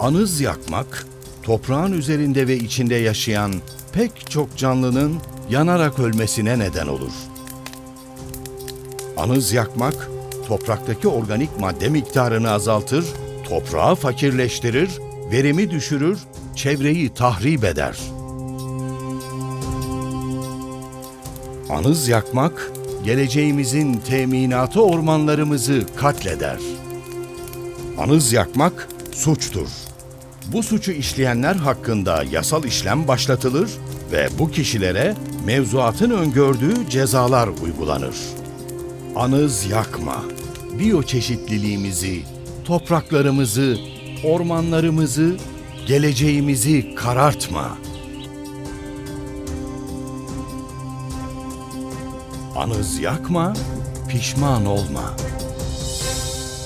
Anız yakmak, toprağın üzerinde ve içinde yaşayan pek çok canlının yanarak ölmesine neden olur. Anız yakmak, topraktaki organik madde miktarını azaltır, toprağı fakirleştirir, verimi düşürür, çevreyi tahrip eder. Anız yakmak, geleceğimizin teminatı ormanlarımızı katleder. Anız yakmak suçtur. Bu suçu işleyenler hakkında yasal işlem başlatılır ve bu kişilere mevzuatın öngördüğü cezalar uygulanır. Anız yakma. Biyoçeşitliliğimizi, topraklarımızı, ormanlarımızı, geleceğimizi karartma. Anız yakma, pişman olma.